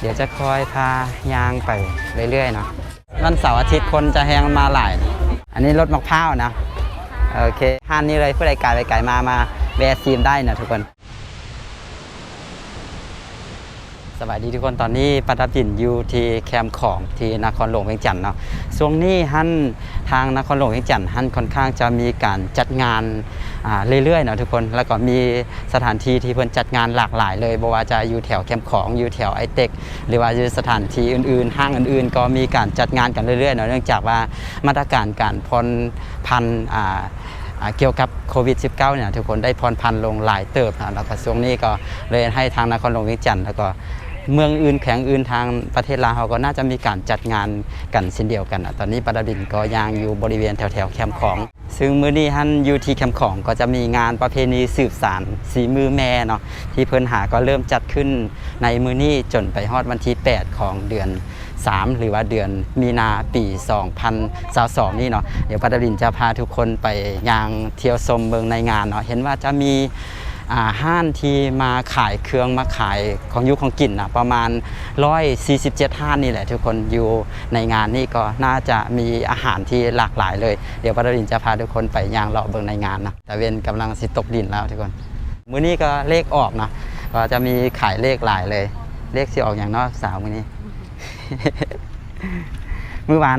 เดี๋ยวจะคอยพายางไปเรื่อยๆเนาะวันเสาร์อาทิตย์คนจะแหงมาหลาย อันนี้รถมะพร้าวนะ โอเคห้านนี้เลยผู้ใดไกลไปไกลมามาแวะซีมได้นะทุกคน สวัสดีทุกคนตอนนี้ปัตตาจินอยู่ที่แคมป์ของที่นครหลวงเวียงจันทน์เนาะช่วงนี้ฮั่นทางนครหลวงเวียงจันทน์ฮั่นค่อนข้างจะมีการจัดงานอ่าเรื่อยๆเนาะทุกคนแล้วก็มีสถานที่ที่เพิ่นจัดงานหลากหลายเลยบ่ว่าจะอยู่แถวแคมป์ของอยู่แถวไอเต็กหรือว่าอยู่สถานที่อื่นๆ ห้างอื่นๆ ก็มีการจัดงานกันเรื่อยๆเนาะเนื่องจากว่ามาตรการการผ่อนพันอ่าเกี่ยวกับโควิด -19 เนี่ยทุกคนได้ผ่อนพันลงหลายเติบนะแล้วก็ช่วงนี้ก็เลยให้ทางนครหลวงวียงจันทน์แล้วก็ เมืองอื่นแข่งอื่นทางประเทศลาวเขาก็น่าจะมีการจัดงานกันเช่นเดียวกันอะตอนนี้ปาดาดินก็ยังอยู่บริเวณแถวแถวแคมป์ของ ซึ่งมื้อนี้ท่านอยู่ที่แคมป์ของก็จะมีงานประเพณีสืบสานสีมือแม่เนาะที่เพิ่นหาก็เริ่มจัดขึ้นในมื้อนี้จนไปฮอดวันที่ 8 ของเดือน 3 หรือว่าเดือนมีนาปี 2022นี่เนาะเดี๋ยวพัดลินจะพาทุกคนไปยางเที่ยวชมเมืองในงานเนาะเห็นว่าจะมี ห้านที่มาขายเครื่องมาขายของยุคของกินนะประมาณ 147ห้านนี่แหละทุกคนอยู่ในงานนี่ก็น่าจะมีอาหารที่หลากหลายเลย เดี๋ยวพัดลินจะพาทุกคนไปย่างเลาะเบิงในงานนะแต่เวนกำลังสิตกดินแล้วทุกคน มื้อนี้ก็เลขออกนะก็จะมีขายเลขหลายเลย เลขสิออกอย่างนอกสาวมื้อนี้เมื่อวาน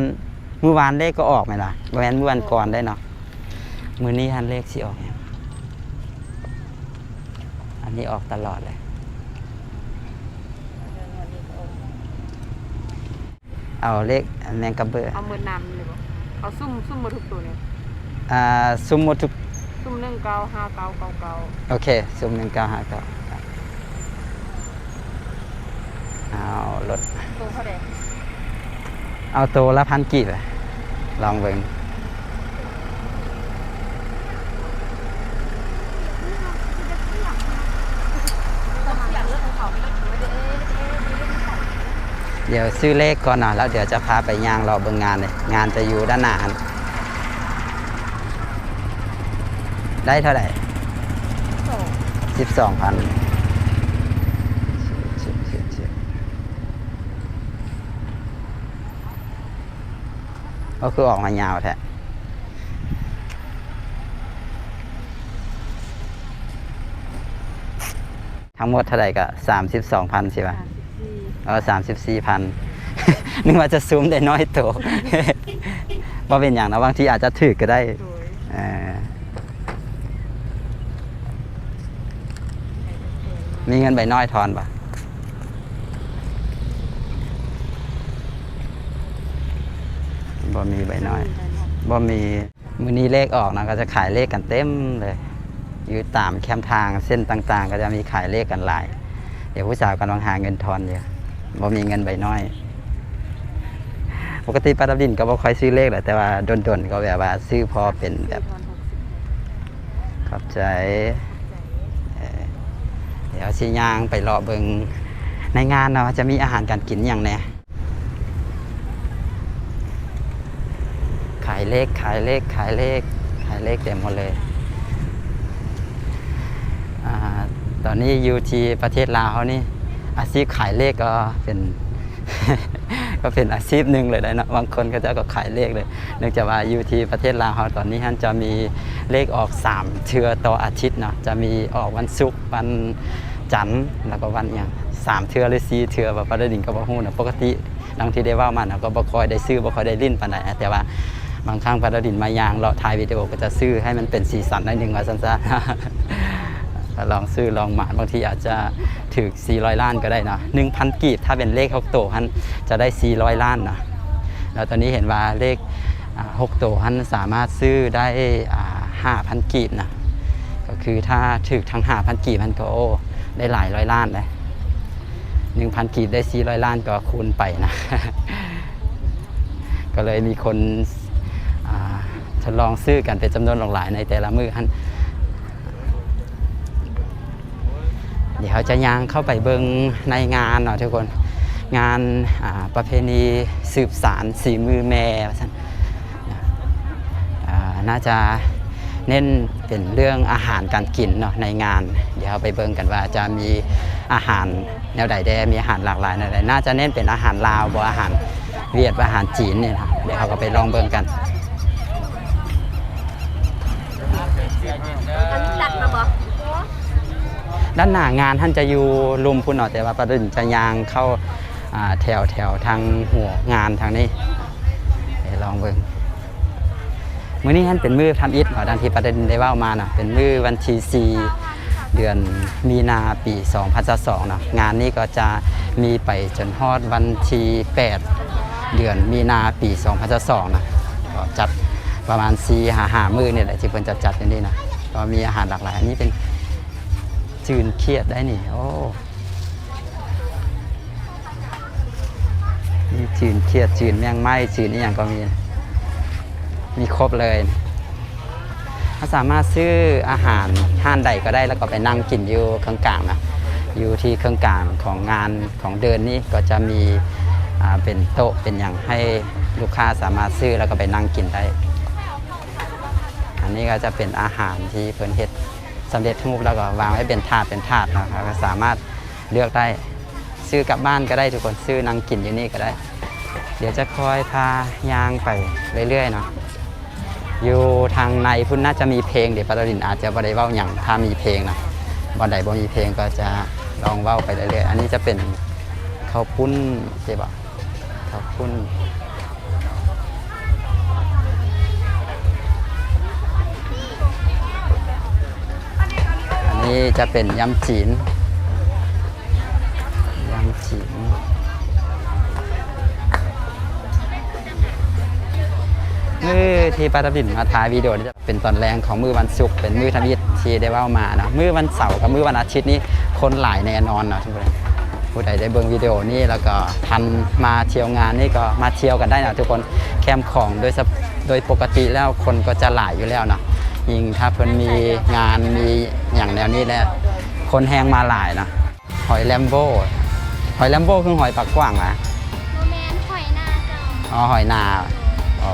เมื่อวานเลขก็ออกไหมล่ะแม้นเมื่อวันก่อนได้เนาะมือนี้ทันเลขสิออกยัง นนี้ออกตลอดเลย เอาเลขแมงกระเบือเอามือนำเลยบ่เอาซุ่มซุ่มมาทุกตัวเนี่ยอ่าซุมหมดทุกซุ่มหนึ่งเก้าห้าเก้าเก้าเก้าโอเค ซุมหนึ่งเก้าห้าเก้าเอาลดตัวเท่าไหร่เอาตัวละพันกีบอะลองเบิ่ง เดี๋ยวซื้อเลขก่อนเนาะแล้วเดี๋ยวจะพาไปย่างรอเบิ่งงานเลยงานจะอยู่ด้านหน้าได้เท่าไหร่สิบสองพันก็คือออกมายาวแท้ทั้งหมดเท่าไหร่ก็สามสิบสองพันใช่ปะสาม เออสามสิบสี่พันนึกว่าจะซูมได้น้อยโตว่าเป็นอย่างนะบางทีอาจจะถือก็ได้มีเงินใบน้อยทอนปะบ่มีใบน้อยบ่มีมือนี้เลขออกนะก็จะขายเลขกันเต็มเลยอยู่ตามแคมทางเส้นต่าง ๆ ก็จะมีขายเลขกันหลาย เดี๋ยวผู้สาวกำลังหาเงินทอนอยู่ บ่มีเงินใบน้อย ปกติปาดับดินก็บ่ค่อยซื้อเลขแหละแต่ว่าดนๆก็แบบว่าซื้อพอเป็นแบบทอนหกสิบขอบใจเอ่อเดี๋ยวสิย่างไปรอเบิงในงานเนาะจะมีอาหารการกินอย่างแน่ขายเลขขายเลขขายเลขขายเลขเต็มหมดเลยอตอนนี้อยู่ที่ประเทศลาวเขานี่ อาชีพขายเลขก็เป็น ก็เป็นอาชีพหนึ่งเลยนะบางคนก็จะก็ขายเลขเลย เนื่องจากว่าอยู่ที่ประเทศลาวเราตอนนี้ท่านจะมีเลขออก 3เทือต่ออาทิตย์เนาะจะมีออกวันศุกร์วันจันทร์แล้วก็วันอย่างสามเทือหรือสี่เทือแบบประดินก็บ่ฮู้นะปกติดังที่ได้ว่ามานะก็บ่คอยได้ซื้อบ่คอยได้ลิ้นปานใดนแต่ว่าบางครั้งประดินมายางเราถ่ายวิดีโอก็จะซื้อให้มันเป็นสีสันนิดนึงว่าซั่นๆ ก็ลองซื้อลองหมานบางทีอาจจะถึก400ล้านก็ได้นะ1,000กีบถ้าเป็นเลขหกโตวท่านจะได้ 400 ล้านนะแล้วตอนนี้เห็นว่าเลขอ่าหกตัวท่านสามารถซื้อได้ห้าพันกีบนะก็คือถ้าถึกทั้งห้าพันกีบมันก็โอ้ได้หลายร้อยล้านเลยหนึ่งพันกีบได้สี่ร้อยล้านก็คูณไปนะก็เลยมีคนทดลองซื้อกันเป็นจำนวนหลายในแต่ละมือท่าน เดี๋ยวจะย่างเข้าไปเบิงในงานเนาะทุกคน งานาประเพณีสืบสารสีมือแม่น่าจะเน้นเป็นเรื่องอาหารการกินเนาะในงาน เดี๋ยวไปเบิ่งกันว่าจะมีอาหารแนวใดแดมีอาหารหลากหลายแนวใดน่าจะเน้นเป็นอาหารลาวบ่อาหารเวียดอาหารจีนเนี่ยนะเดี๋ยวเราก็ไปลองเบิ่งกันมัน ด้านหน้างานท่านจะอยู่ลุมพุ่นเนาะแต่ว่าประเด็นจะยางเข้าแถวแถวทางหัวงานทางนี้ลองเบิ่งมื้อนี้ท่านเป็นมือทำอิฐเนาะดังที่ประเด็นได้เว่ามาเนาะเป็นมือวันที่4เดือนมีนาปี2022เนาะงานนี้ก็จะมีไปจนฮอดวันที่8เดือนมีนาปี2022นะก็จัดประมาณ4หาหามือเนี่ยแหละที่เพิ่นจะจัดอย่างนี้นะก็มีอาหารหลากหลายอันนี้เป็น จืนเครียดได้นี่โอ้มีจืนเครียดจืนแมงไม้จืนนี่อย่างก็มี มีครบเลยถ้าสามารถซื้ออาหารห้านใดก็ได้แล้วก็ไปนั่งกินอยู่เครื่องกลางนะอยู่ที่เครื่องกลางของงานของเดินนี่ก็จะมีอ่าเป็นโต๊ะเป็นอย่างให้ลูกค้าสามารถซื้อแล้วก็ไปนั่งกินได้ อันนี้ก็จะเป็นอาหารที่เพิ่นเฮ็ด สำเร็จรูปแล้วก็วางไว้เป็นถาดเป็นถาดนะครับก็สามารถเลือกได้ซื้อกลับบ้านก็ได้ทุกคนซื้อนั่งกินอยู่นี่ก็ได้ เดี๋ยวจะคอยพายางไปเรื่อยๆเนาะอยู่ทางในพุ่นน่าจะมีเพลงเดี๋ยวปาราดินอาจจะบ่ได้เว้าอย่างถ้ามีเพลงนะบ่ใดบ่มีเพลงก็จะลองเว้าไปเรื่อยๆอันนี้จะเป็นข้าวปุ้นใช่ปะข้าวปุ้น นี้จะเป็นยำจีนยำจีนมือที่ปาตบินมาถ่ายวิดีโอนี่จะเป็นตอนแรงของมือวันศุกร์เป็นมือทำยิตที่ได้ว่ามาเนาะมือวันเสาร์กับมือวันอาทิตย์นี้คนหลายแน่นอนเนาะทุกคนผู้ใดได้เบิ่งวิดีโอนี้แล้วก็ทันมาเที่ยวงานนี่ก็มาเที่ยวกันได้นะทุกคนแคมป์ของโดยโดยปกติแล้วคนก็จะหลายอยู่แล้วเนาะ ยิ่งถ้าเพิ่นมีงานมีอย่างแนวนี้แล้วคนแหงมาหลายเนาะหอยแลมโบ้หอยแลมโบ้คือหอยปากกว้างอะโมเมนหอยนาเจ้าอ๋อหอยนาอ๋อ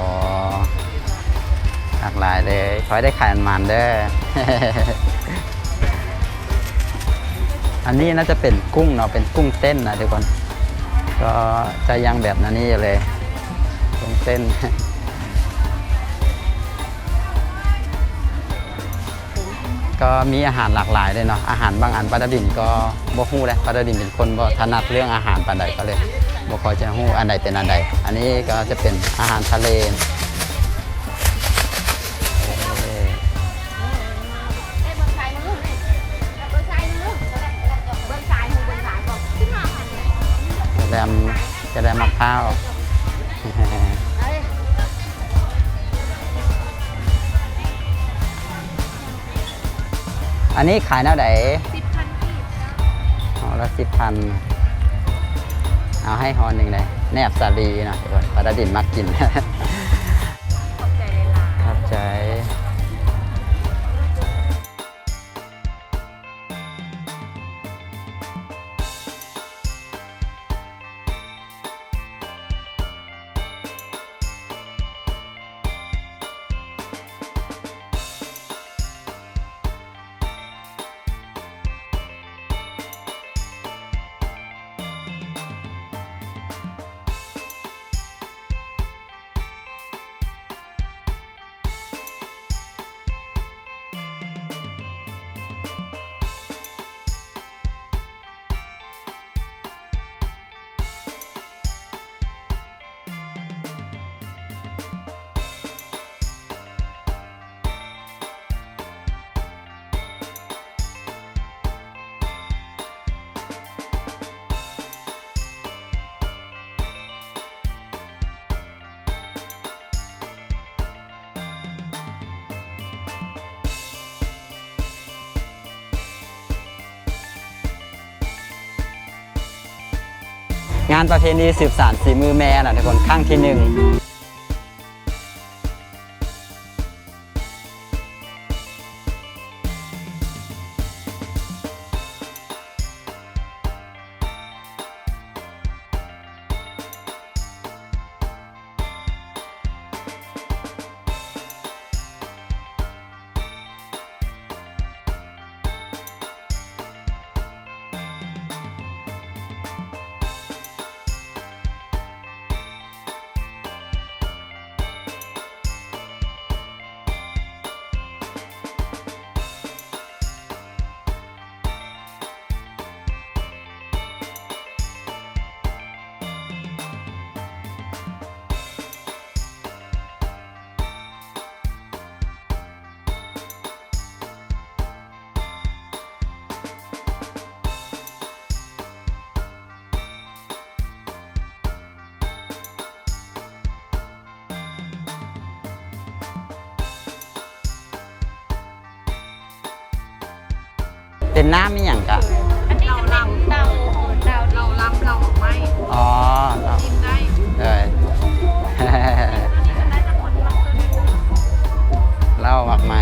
หลากหลายเลยขอให้ได้ขายมันๆเด้ออันนี้น่าจะเป็นกุ้งเนาะเป็นกุ้งเต้นนะทุกคนก็จะยังแบบนั้นนี่เลยกุ้งเต้น ก็มีอาหารหลากหลายเลยเนาะอาหารบางอันปาดาดินก็บ่ฮู้เลยปาดาดินเป็นคนบ่ถนัดเรื่องอาหารปานใดก็เลยบ่ค่อยจะฮู้อันใดเป็นอันใด อันนี้ก็จะเป็นอาหารทะเลเอ่อเอ้ยเบิ้งซ้ายมือนี่เบิ้งซ้ายมือเบิ้งซ้ายมือเบิ้งซ้ายบอกขึ้นมาค่ะกระแดมกระแดมมะพร้าว อันนี้ขายแนวไหนสิบพันกีบห่อละสิบพันเอาให้ห่อหนึ่งเลยแนบสาลีนะทุกคนปาดาดินมักกิน งานประเพณีสืบสานสีมือแม่นะทุกคนข้งที่หนึ่ง เป็นน้ำมีอย่างกะอันนี้จะเป็นเตาเตาเราลำเราไม้อ๋อเนากินได้เลยได้จะผลลัพธ์ตัวนี้เหล่าหมักไม้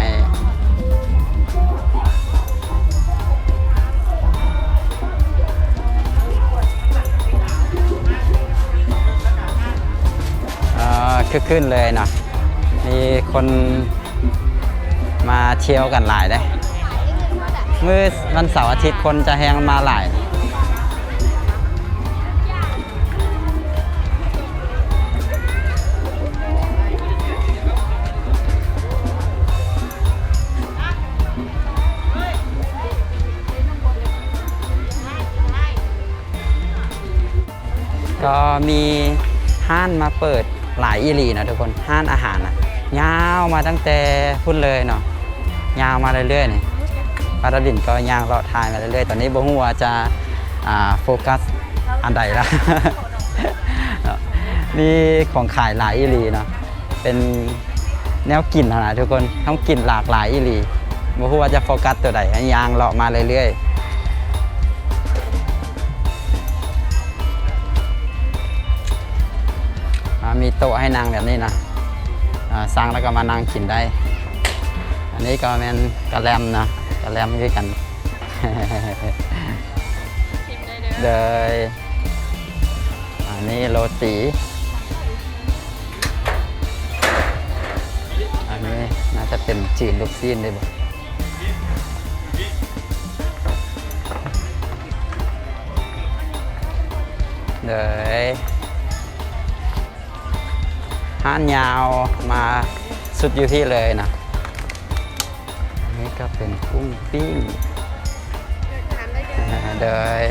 อ่าคึกขึ้นเลยเนาะมีคนมาเที่ยวกันหลายได้ มือวันเสาร์อาทิตย์คนจะแหงมาหลาย ก็มีห้านมาเปิดหลายอีหลีนะทุกคนห้านอาหารนะยาวมาตั้งแต่พุ่นเลยเนาะยาวมาเรื่อยๆนี่ ปาราดินก็ยางเลาะทายมาเรื่อยๆ ตอนนี้บ่ฮู้ว่าจะโฟกัสอันใดละนาะมีของขายหลายอีหลีเนาะเป็นแนวกลิ่นนะทุกคนต้องกลิ่นหลากหลายอีหลีบ่ฮู้ว่าจะโฟกัสตัวใดยางเลาะมาเรื่อยๆมีโต๊ะให้นั่งแบบนี้นะอ่างแล้วก็มานั่งกินได้ อันนี้ก็เป็นกระแลมนะ กระแลมด้วยกัน ชิมได้เด้อเลยอันนี้โรตีอันนี้น่าจะเป็นจีนลูกซีนได้บ่เลยห้านยาวมาสุดอยู่ที่เลยนะอันนี้ ก็เป็นกุ้งปิ้งทานได้เด้ออ่าเดย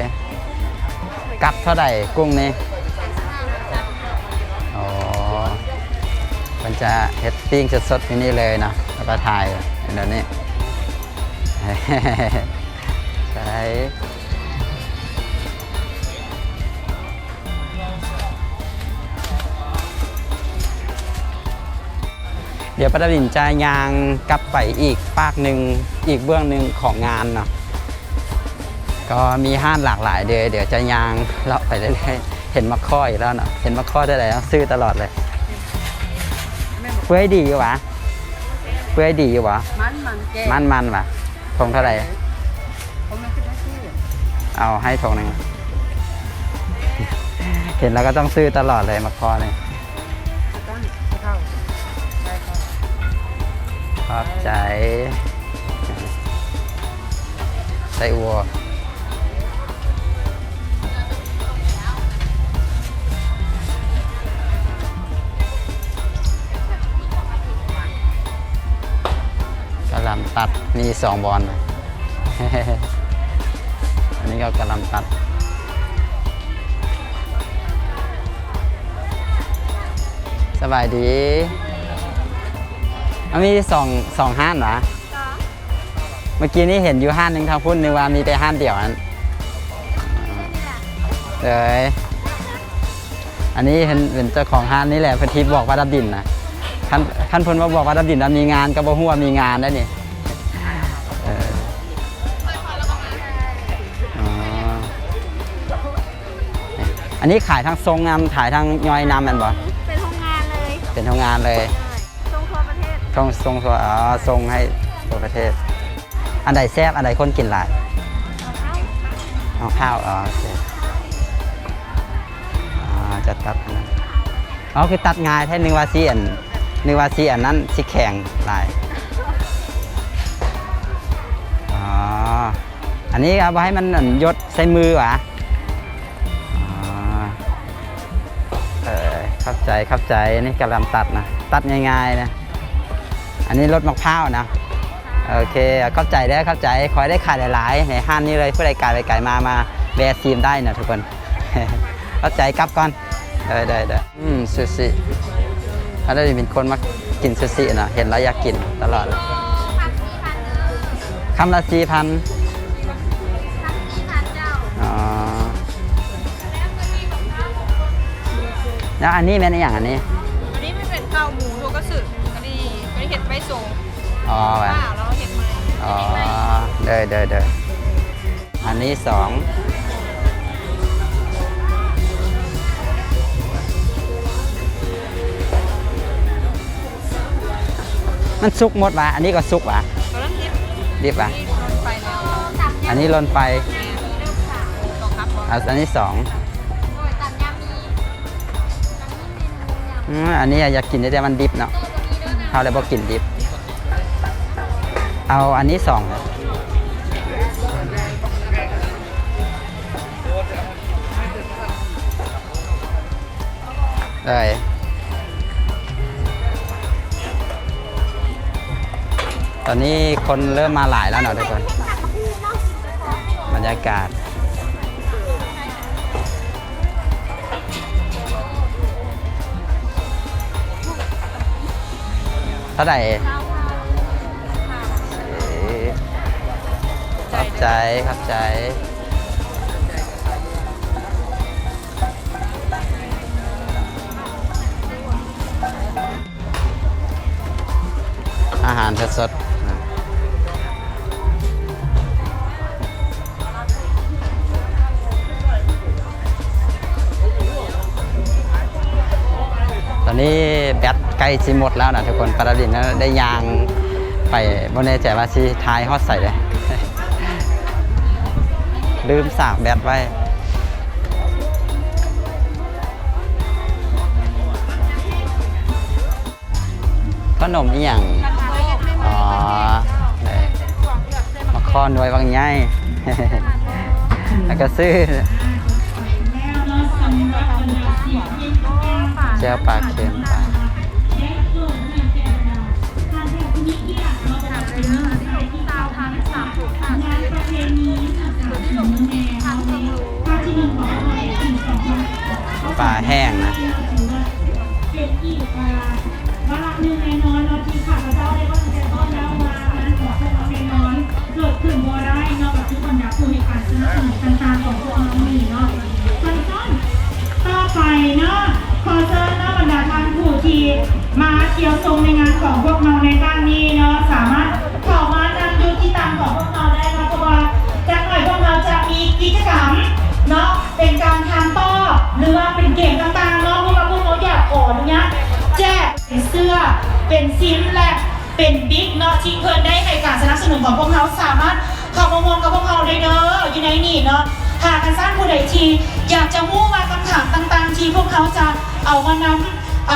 กัดเท่าไหร่กุ้งนี้อ๋อมันจะเฮ็ดปิ้งสดๆที่นี่เลยนะแล้วก็ถ่ายเดี๋ยวนี้ใช่ เดี๋ยวประดินจะยางกลับไปอีกปากหนึ่งอีกเบื้องหนึ่งของงานเนาะก็มีห้านหลากหลายเดยเดี๋ยวจะยางเลาะไปเรื่อยๆเห็นมะข้ออีกแล้วเนาะเห็นมะข้อได้แล้วซื้อตลอดเลยเปื่อยดีอยู่วะเปื่อยดีอยู่วะมันมันแก่มันมันวะทงเท่าไหร่เขาไม่คิดว่าชื่อเอาให้ทงหนึ่งเห็นแล้วก็ต้องซื้อตลอดเลยมะข้อเนี่ย อบใจไส้อัวกระลำตัดมีสองบอลอันนี้ก็กระลำตัดสบายดี อันมีสองสองห้านเหรอเมื่อกี้นี้เห็นอยู่ห้านหนึ่งทางพุ่นนึกว่ามีแต่ห้านเดียวอันเลย อันนี้เห็นเป็นเจ้าของห้านนี่แหละเพันทิพย์บอกว่าดับดินนะท่านท่านเพนมาบอกว่าดับดินนะมีงานก็บอกว่ามีงานได้นี่เอออ๋ออันนี้ขายทั้งทรงงามขายทั้งย่อยนำแมันบ่ เป็นโรงงานเลย เป็นทำงานเลย ทศทรงทรงตัวอ๋อทรงให้ทั่วประเทศ อันใดแซ่บอันใดคนกินหลายเอาข้าวอ๋อโอเคอ๋อจะตัดอันนั้นอ๋อคือตัดง่ายแท้นึกว่าซีอันนึกว่าซีอันนั้นสิแข็งหลายอ๋ออันนี้เอาไว้ให้มันยดใส่มือหวะเออเข้าใจเข้าใจนี่กำลังตัดนะ ตัดง่ายๆนะ อันนี้รถมะพร้าวนะโอเคเข้าใจได้เข้าใจขอให้ได้ขายหลายๆในห้างนี้เลยเพื่อรายการไปไก่มามาแบร์ซีมได้นะทุกคนเข้าใจกลับก่อนได้ได้ได้อืมซูชิถ้าได้เป็นคนมากินซูชินะเห็นแล้วอยากกินตลอดเลยคำละสี่พันอ๋อแล้วอันนี้แม่นออย่างอันนี้อันนี้ ไปส่งอ๋อข้าวแล้วเห็ดไหมอ๋อเด้อเด้อเด้ออันนี้สองมันสุกหมดวะอันนี้ก็สุกวะกำลังคิดดิบวะไปแล้วอันนี้ลนไปลองครับเอาอันนี้สองโดยตามยามมีอืมอันนี้อยากกินได้แต่มันดิบเนาะ เขาเลยบอกกินดิบ เอาอันนี้สองเลยเลยตอนนี้คนเริ่มมาหลายแล้วเนาะทุกคน บรรยากาศ เท่าไหร่เอ๊ะขอบใจขอบใจอาหารสดๆนะตอนนี้แบต ใกล้สิหมดแล้วนะทุกคนปราดินนะได้ยางไปบนแน่ใจว่าสิทายฮอดใส่เลยลืมสากแบตไว้ขนมอีหยังอ๋อมาคอนไว้บางย่ายแล้วก็ซื้อเจ้าปลาเค็มไปาจะต้อนรับมานั้นขอพวกเราแน่นอนเกิดขึ้นบ่ได้นาะกับทุกคนอยาผู้ในการสนับสนุนต่างๆของพวกเรานี่เนาะต้นต่อไปเนาะขอเชิญเนาบรรดาท่านผู้ที่มาเที่ยวชมในงานของพวกเราในครั้งนี้เนาะสามารถเข้ามานั่งดูที่ต่างของพวกเราได้เนะเพราะว่าจากหน่อยพวกเราจะมีกิจกรรมเนาะเป็นการทำต้อหรือว่า เป็นเกมต่างๆเนาะเพราะว่าพวกเราอยากขออนุญาตแจกเป็นเสื้อ เป็นซิมและเป็นบิ๊กเนาะที่เพิ่นได้ให้การสนับสนุนของพวกเราสามารถเข้ามามองกับพวกเราได้เด้ออยู่ในนี่เนาะหากกันสร้างผู้ใดทีอยากจะรู้ว่าคำถามต่างๆ ที่พวกเขาจะเอามาน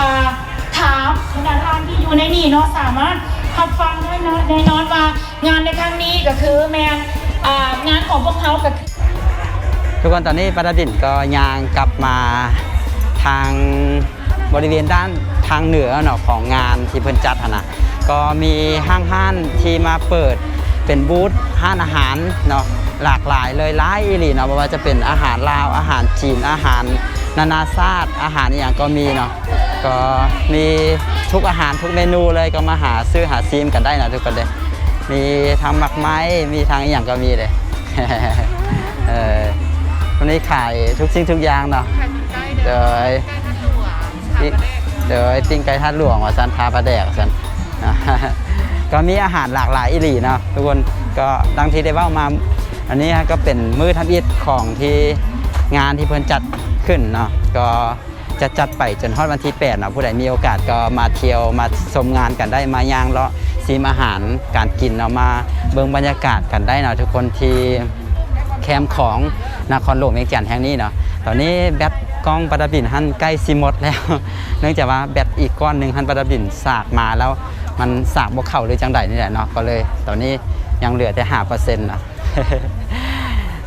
ำถามบรรดาท่านที่อยู่ในนี่เนาะสามารถรับฟังได้นะแน่นอนว่างานในครั้งนี้ก็คือแมนอ่างานของพวกเขาก็คือทุกคนตอนนี้ปราดินก็ยางกลับมาางบริเวณด้านทางเหนือเนาะของงานที่เพิ่นจัดนะก็มีห้างห้านที่มาเปิดเป็นบูธห้านอาหารเนาะหลากหลายเลยหลายอีหลีเนาะว่าจะเป็นอาหารลาวอาหารจีนอาหารนานาชาติอาหารอย่างก็มีเนาะก็มีทุกอาหารทุกเมนูเลยก็มาหาซื้อหาซีมกันได้นะทุกคนเลยมีทางหมักไม้มีทางอย่างก็มีเลยเออวันนี้ขายทุกสิ่งทุกอย่างเนาะ เดยทันตัวจิ้งประเดยปิ้งไก่ทัดหลวงว่าสันทาปลาแดกสันก็มีอาหารหลากหลายอีหลีเนาะทุกคนก็ดังที่ได้เว่ามา อันนี้ก็เป็นมือทำอิฐของที่งานที่เพิ่นจัดขึ้นเนาะก็จะจัดไปจนฮอดวันที่8เนาะผู้ใดมีโอกาสก็มาเที่ยวมาชมงานกันได้มาย่างเลาะซีมอาหารการกินเนาะมาเบิ่งบรรยากาศกันได้เนาะทุกคนที่แคมป์ของนครหลวงเวียงจันทร์แห่งนี้เนาะ ตอนนี้แบตกล้องประดับบินหันใกล้ซิหมดแล้ว เนื่องจากว่าแบตอีกก้อนหนึ่งหันประดับบินสากมาแล้วมันสากบกเข่าหรือจังใดนี่แหละเนาะก็เลย ตอนนี้ยังเหลือแต่ห้าเปอร์เซ็นต์นะ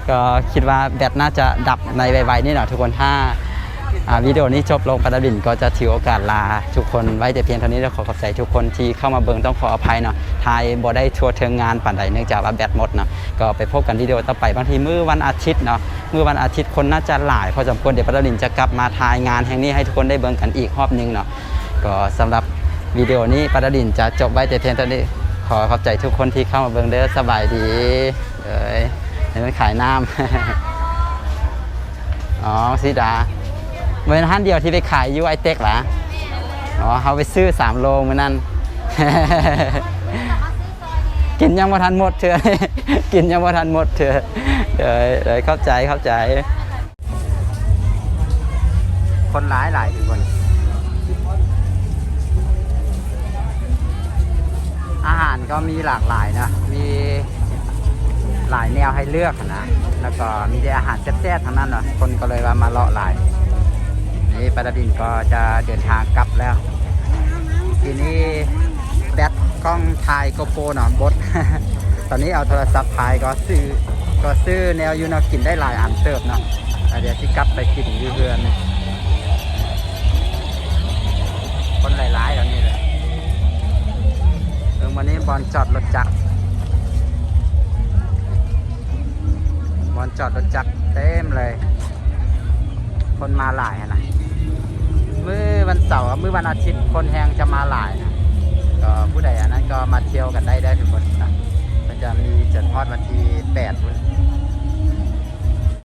ก็คิดว่าแบตน่าจะดับในไวๆนี่เนาะทุกคนถ้า วิดีโอนี้จบลงประดับดินก็จะถือโอกาสลา ทุกคนไว้แต่เพียงเท่านี้แล้วขอขอบใจทุกคนที่เข้ามาเบิ่งต้องขออภัยเนาะทายบ่ได้ทัวร์เทิงงานปันใดเนื่องจากว่าแบตหมดเนาะก็ไปพบกันวิดีโอต่อไปบางทีมื้อวันอาทิตย์เนาะมื้อวันอาทิตย์คนน่าจะหลายพอสมควรเดี๋ยวประดับดินจะกลับมาทายงานแห่งนี้ให้ทุกคนได้เบิ่งกันอีกรอบหนึงเนาะก็สำหรับวิดีโอนี้ประดับดินจะจบไว้แต่เพียงเท่านี้ขอขอบใจทุกคนที่เข้ามาเบิ่งเด้อสบายดีเอ้ยเห็นมันขายน้ำอ๋อสีดา เมื่อท่านเดียวที่ไปขายอยูไอเต็กเหรออ๋อเขาไปซื้อสามโลมื่อนั้นกินยังบ่ทันหมดเถอะกินยังบ่ทันหมดเถอะเเดี๋ยวเดี๋ยวเข้าใจเข้าใจ คนร้ายหลายทุกคน อาหารก็มีหลากหลายนะ มีหลายแนวให้เลือกนะ แล้วก็มีแต่อาหารแซ่บๆทั้งนั้นเนาะคนก็เลยว่ามาเลาะหลาย นี่ปาดาดินก็จะเดินทางกลับแล้ว ทีนี้แบตกล้องถ่ายโกโปรเนาะบด ตอนนี้เอาโทรศัพท์ถ่ายก็ซื้อก็ซื้อแนวยูนากินได้หลายอันเติบเนาะเดี๋ยวที่กลับไปกินยูเพื่อนคนหลายๆแล้วนี่แหละเออวันนี้บอลจอดรถจักรบอลจอดรถจักรเต็มเลย คนมาหลายนะ มื้อวันเสาร์มื้อวันอาทิตย์คนแหงจะมาหลายนะก็ผู้ใดอันนั้นก็มาเที่ยวกันได้ได้ทุกคนนะมันจะมีจนทอดวันที่8พุ่น